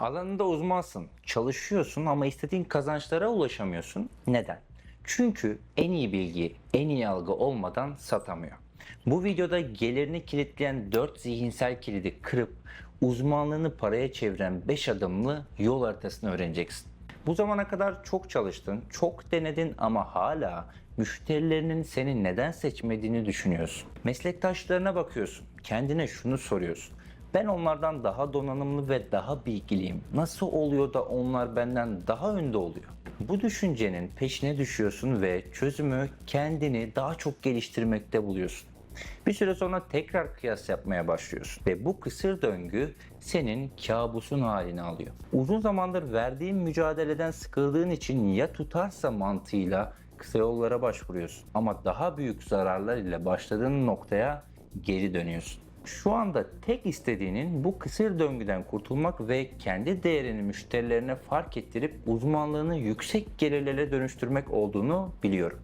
Alanında uzmansın, çalışıyorsun ama istediğin kazançlara ulaşamıyorsun. Neden? Çünkü en iyi bilgi, en iyi algı olmadan satamıyor. Bu videoda gelirini kilitleyen 4 zihinsel kilidi kırıp uzmanlığını paraya çeviren 5 adımlı yol haritasını öğreneceksin. Bu zamana kadar çok çalıştın, çok denedin ama hala müşterilerinin seni neden seçmediğini düşünüyorsun. Meslektaşlarına bakıyorsun, kendine şunu soruyorsun. Ben onlardan daha donanımlı ve daha bilgiliyim. Nasıl oluyor da onlar benden daha önde oluyor? Bu düşüncenin peşine düşüyorsun ve çözümü kendini daha çok geliştirmekte buluyorsun. Bir süre sonra tekrar kıyas yapmaya başlıyorsun ve bu kısır döngü senin kabusun halini alıyor. Uzun zamandır verdiğin mücadeleden sıkıldığın için ya tutarsa mantığıyla kısa yollara başvuruyorsun ama daha büyük zararlar ile başladığın noktaya geri dönüyorsun. Şu anda tek istediğinin bu kısır döngüden kurtulmak ve kendi değerini müşterilerine fark ettirip uzmanlığını yüksek gelirlere dönüştürmek olduğunu biliyorum.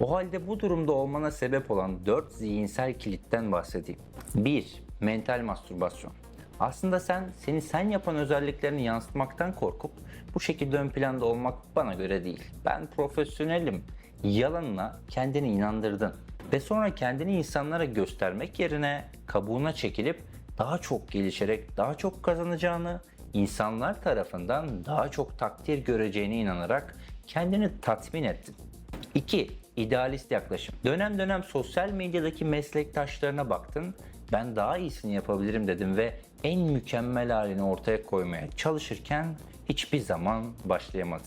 O halde bu durumda olmana sebep olan 4 zihinsel kilitten bahsedeyim. 1. Mental mastürbasyon. Aslında sen seni sen yapan özelliklerini yansıtmaktan korkup bu şekilde ön planda olmak bana göre değil. Ben profesyonelim. Yalanına kendini inandırdın. Ve sonra kendini insanlara göstermek yerine kabuğuna çekilip daha çok gelişerek daha çok kazanacağını, insanlar tarafından daha çok takdir göreceğine inanarak kendini tatmin ettin. 2. İdealist yaklaşım. Dönem dönem sosyal medyadaki meslektaşlarına baktın, ben daha iyisini yapabilirim dedim ve en mükemmel halini ortaya koymaya çalışırken hiçbir zaman başlayamadın.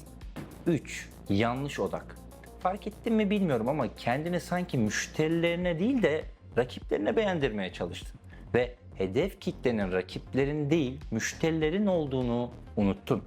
3. Yanlış odak. Fark ettin mi bilmiyorum ama kendini sanki müşterilerine değil de rakiplerine beğendirmeye çalıştın. Ve hedef kitlenin rakiplerin değil müşterilerin olduğunu unuttun.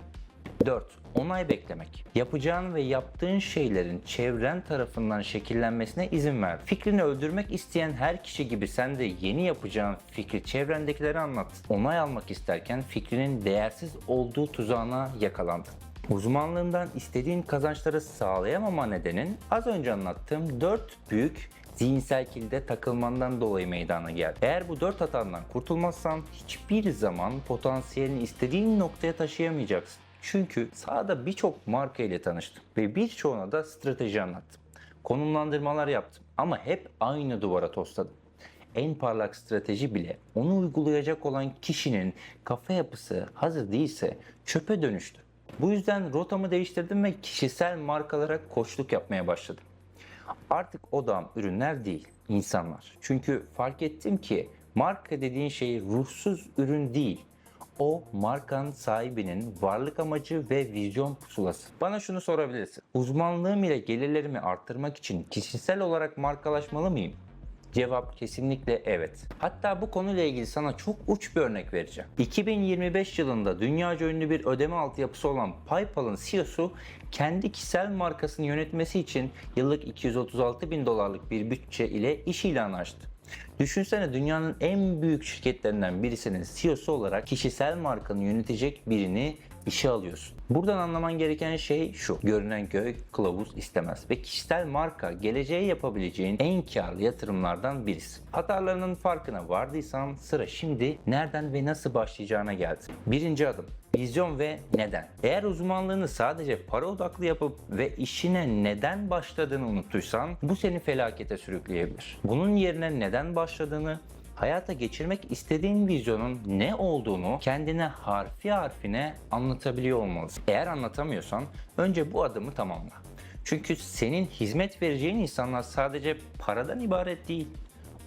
4. Onay beklemek. Yapacağın ve yaptığın şeylerin çevren tarafından şekillenmesine izin ver. Fikrini öldürmek isteyen her kişi gibi sen de yeni yapacağın fikri çevrendekilere anlat. Onay almak isterken fikrinin değersiz olduğu tuzağına yakalandın. Uzmanlığından istediğin kazançları sağlayamama nedenin az önce anlattığım 4 büyük zihinsel kilide takılmandan dolayı meydana geldi. Eğer bu 4 hatandan kurtulmazsan hiçbir zaman potansiyelini istediğin noktaya taşıyamayacaksın. Çünkü sahada birçok marka ile tanıştım ve birçoğuna da strateji anlattım. Konumlandırmalar yaptım ama hep aynı duvara tosladım. En parlak strateji bile onu uygulayacak olan kişinin kafa yapısı hazır değilse çöpe dönüştü. Bu yüzden rotamı değiştirdim ve kişisel markalara koçluk yapmaya başladım. Artık odam ürünler değil, insanlar. Çünkü fark ettim ki marka dediğin şey ruhsuz ürün değil. O markanın sahibinin varlık amacı ve vizyon pusulası. Bana şunu sorabilirsin. Uzmanlığım ile gelirlerimi arttırmak için kişisel olarak markalaşmalı mıyım? Cevap kesinlikle evet. Hatta bu konuyla ilgili sana çok uç bir örnek vereceğim. 2025 yılında dünyaca ünlü bir ödeme altyapısı olan PayPal'ın CEO'su kendi kişisel markasını yönetmesi için yıllık 236 bin dolarlık bir bütçe ile iş ilanı açtı. Düşünsene dünyanın en büyük şirketlerinden birisinin CEO'su olarak kişisel markanı yönetecek birini işe alıyorsun. Buradan anlaman gereken şey şu. Görünen köy kılavuz istemez. Ve kişisel marka geleceğe yapabileceğin en karlı yatırımlardan birisi. Hatalarının farkına vardıysan sıra şimdi nereden ve nasıl başlayacağına geldi. Birinci adım. Vizyon ve neden. Eğer uzmanlığını sadece para odaklı yapıp ve işine neden başladığını unuttuysan bu seni felakete sürükleyebilir. Bunun yerine neden başladığını hayata geçirmek istediğin vizyonun ne olduğunu kendine harfi harfine anlatabiliyor olmalısın. Eğer anlatamıyorsan önce bu adımı tamamla. Çünkü senin hizmet vereceğin insanlar sadece paradan ibaret değil.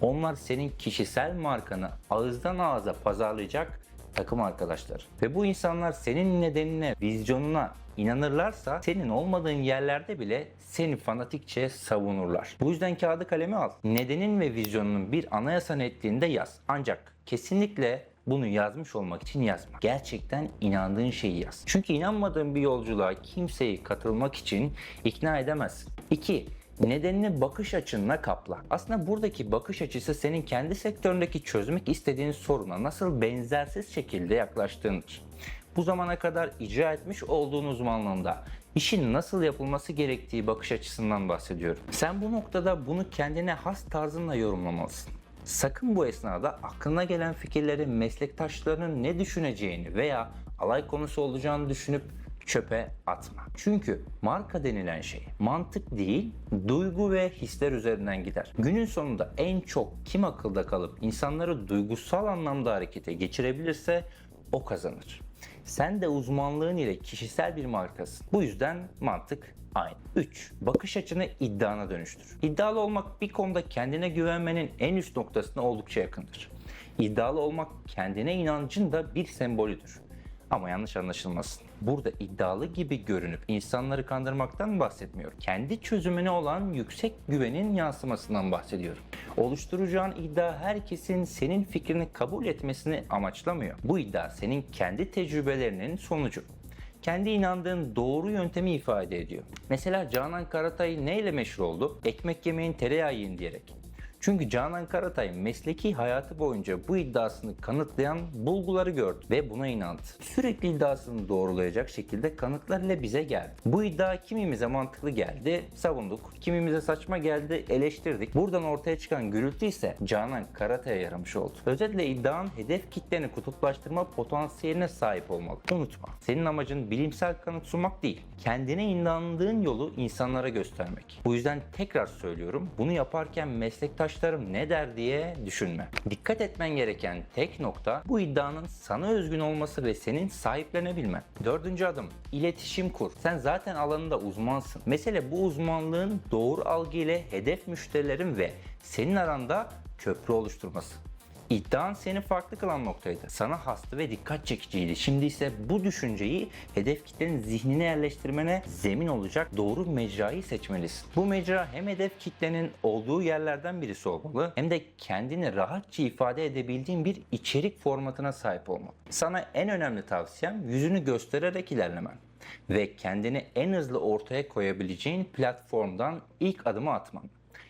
Onlar senin kişisel markanı ağızdan ağza pazarlayacak takım arkadaşlar. Ve bu insanlar senin nedenine, vizyonuna inanırlarsa senin olmadığın yerlerde bile seni fanatikçe savunurlar. Bu yüzden kağıdı kalemi al. Nedenin ve vizyonunun bir anayasa netliğinde yaz. Ancak kesinlikle bunu yazmış olmak için yazma. Gerçekten inandığın şeyi yaz. Çünkü inanmadığın bir yolculuğa kimseyi katılmak için ikna edemezsin. 2 nedenini bakış açınla kapla. Aslında buradaki bakış açısı senin kendi sektöründeki çözmek istediğin soruna nasıl benzersiz şekilde yaklaştığındır. Bu zamana kadar icra etmiş olduğun uzmanlığında işin nasıl yapılması gerektiği bakış açısından bahsediyorum. Sen bu noktada bunu kendine has tarzınla yorumlamalısın. Sakın bu esnada aklına gelen fikirleri meslektaşlarının ne düşüneceğini veya alay konusu olacağını düşünüp çöpe atma. Çünkü marka denilen şey mantık değil, duygu ve hisler üzerinden gider. Günün sonunda en çok kim akılda kalıp insanları duygusal anlamda harekete geçirebilirse o kazanır. Sen de uzmanlığın ile kişisel bir markasın. Bu yüzden mantık aynı. 3. Bakış açını iddiana dönüştür. İddialı olmak bir konuda kendine güvenmenin en üst noktasına oldukça yakındır. İddialı olmak kendine inancın da bir sembolüdür. Ama yanlış anlaşılmasın. Burada iddialı gibi görünüp insanları kandırmaktan bahsetmiyorum. Kendi çözümüne olan yüksek güvenin yansımasından bahsediyorum. Oluşturacağın iddia herkesin senin fikrini kabul etmesini amaçlamıyor. Bu iddia senin kendi tecrübelerinin sonucu. Kendi inandığın doğru yöntemi ifade ediyor. Mesela Canan Karatay neyle meşhur oldu? Ekmek yemeyin tereyağı yiyin diyerek. Çünkü Canan Karatay mesleki hayatı boyunca bu iddiasını kanıtlayan bulguları gördü ve buna inandı. Sürekli iddiasını doğrulayacak şekilde kanıtlar ile bize geldi. Bu iddia kimimize mantıklı geldi, savunduk. Kimimize saçma geldi, eleştirdik. Buradan ortaya çıkan gürültü ise Canan Karatay'a yaramış oldu. Özetle iddian hedef kitleni kutuplaştırma potansiyeline sahip olmalı. Unutma, senin amacın bilimsel kanıt sunmak değil. Kendine inandığın yolu insanlara göstermek. Bu yüzden tekrar söylüyorum, bunu yaparken meslektaşlarım ne der diye düşünme. Dikkat etmen gereken tek nokta bu iddianın sana özgün olması ve senin sahiplenebilmen. Dördüncü adım, iletişim kur. Sen zaten alanında uzmansın. Mesele bu uzmanlığın doğru algı ile hedef müşterilerin ve senin aranda köprü oluşturması. İddian seni farklı kılan noktaydı. Sana hastı ve dikkat çekiciydi. Şimdi ise bu düşünceyi hedef kitlenin zihnine yerleştirmene zemin olacak doğru mecrayı seçmelisin. Bu mecra hem hedef kitlenin olduğu yerlerden birisi olmalı hem de kendini rahatça ifade edebildiğin bir içerik formatına sahip olmalı. Sana en önemli tavsiyem yüzünü göstererek ilerlemen ve kendini en hızlı ortaya koyabileceğin platformdan ilk adımı atman.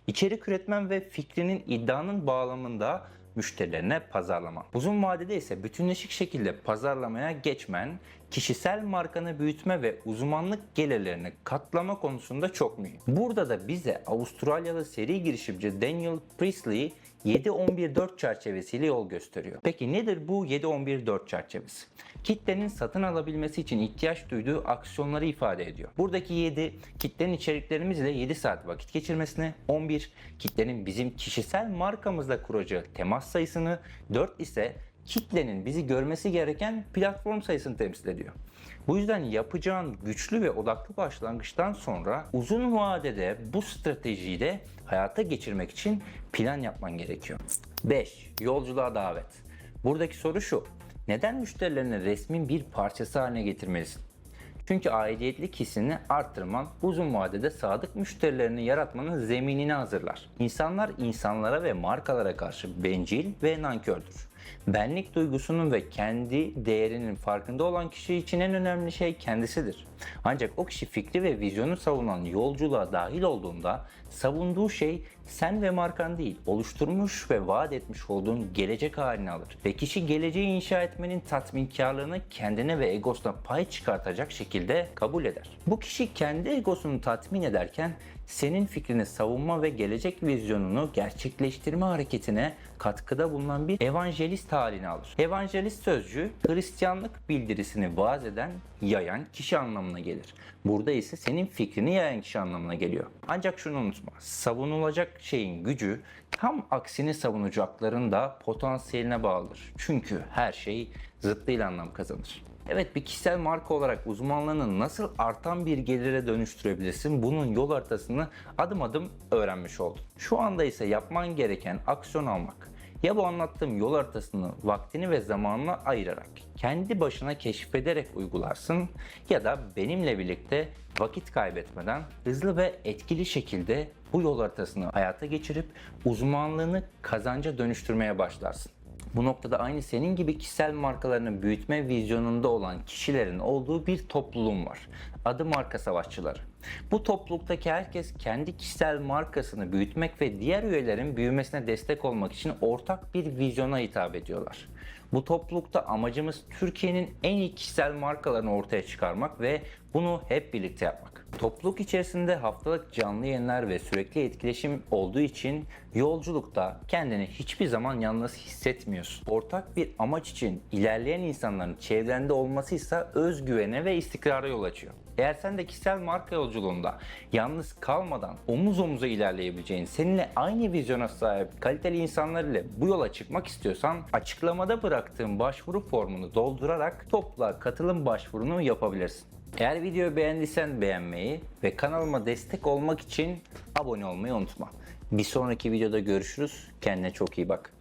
İçerik üretmen ve fikrinin iddianın bağlamında müşterilerine pazarlama. Uzun vadede ise bütünleşik şekilde pazarlamaya geçmen, kişisel markanı büyütme ve uzmanlık gelirlerini katlama konusunda çok mühim. Burada da bize Avustralyalı seri girişimci Daniel Priestley 7-11-4 çerçevesiyle yol gösteriyor. Peki nedir bu 7-11-4 çerçevesi? Kitlenin satın alabilmesi için ihtiyaç duyduğu aksiyonları ifade ediyor. Buradaki 7 kitlenin içeriklerimizle 7 saat vakit geçirmesini, 11 kitlenin bizim kişisel markamızla kuracağı temas sayısını, 4 ise kitlenin bizi görmesi gereken platform sayısını temsil ediyor. Bu yüzden yapacağın güçlü ve odaklı başlangıçtan sonra uzun vadede bu stratejiyi de hayata geçirmek için plan yapman gerekiyor. 5. Yolculuğa davet. Buradaki soru şu. Neden müşterilerini resmin bir parçası haline getirmelisin? Çünkü aidiyetlik hissini arttırman uzun vadede sadık müşterilerini yaratmanın zeminini hazırlar. İnsanlar insanlara ve markalara karşı bencil ve nankördür. Benlik duygusunun ve kendi değerinin farkında olan kişi için en önemli şey kendisidir. Ancak o kişi fikri ve vizyonu savunan yolculuğa dahil olduğunda savunduğu şey sen ve markan değil, oluşturmuş ve vaat etmiş olduğun gelecek halini alır. Ve kişi geleceği inşa etmenin tatminkarlığını kendine ve egosuna pay çıkartacak şekilde kabul eder. Bu kişi kendi egosunu tatmin ederken senin fikrini savunma ve gelecek vizyonunu gerçekleştirme hareketine katkıda bulunan bir evangelist halini alır. Evangelist sözcüğü Hristiyanlık bildirisini vaaz eden, yayan kişi anlamına gelir. Burada ise senin fikrini yayan kişi anlamına geliyor. Ancak şunu unutma, savunulacak şeyin gücü tam aksini savunacakların da potansiyeline bağlıdır. Çünkü her şey zıttıyla anlam kazanır. Evet bir kişisel marka olarak uzmanlığını nasıl artan bir gelire dönüştürebilirsin bunun yol haritasını adım adım öğrenmiş oldun. Şu anda ise yapman gereken aksiyon almak. Ya bu anlattığım yol haritasını vaktini ve zamanını ayırarak kendi başına keşfederek uygularsın ya da benimle birlikte vakit kaybetmeden hızlı ve etkili şekilde bu yol haritasını hayata geçirip uzmanlığını kazanca dönüştürmeye başlarsın. Bu noktada aynı senin gibi kişisel markalarını büyütme vizyonunda olan kişilerin olduğu bir topluluğum var. Adı marka savaşçıları. Bu topluluktaki herkes kendi kişisel markasını büyütmek ve diğer üyelerin büyümesine destek olmak için ortak bir vizyona hitap ediyorlar. Bu toplulukta amacımız Türkiye'nin en iyi kişisel markalarını ortaya çıkarmak ve bunu hep birlikte yapmak. Topluluk içerisinde haftalık canlı yayınlar ve sürekli etkileşim olduğu için yolculukta kendini hiçbir zaman yalnız hissetmiyorsun. Ortak bir amaç için ilerleyen insanların çevrende olması ise özgüvene ve istikrara yol açıyor. Eğer sen de kişisel marka yolculuğunda yalnız kalmadan omuz omuza ilerleyebileceğin, seninle aynı vizyona sahip kaliteli insanlar ile bu yola çıkmak istiyorsan açıklamada bıraktığım başvuru formunu doldurarak topla katılım başvurunu yapabilirsin. Eğer videoyu beğendiysen beğenmeyi ve kanalıma destek olmak için abone olmayı unutma. Bir sonraki videoda görüşürüz. Kendine çok iyi bak.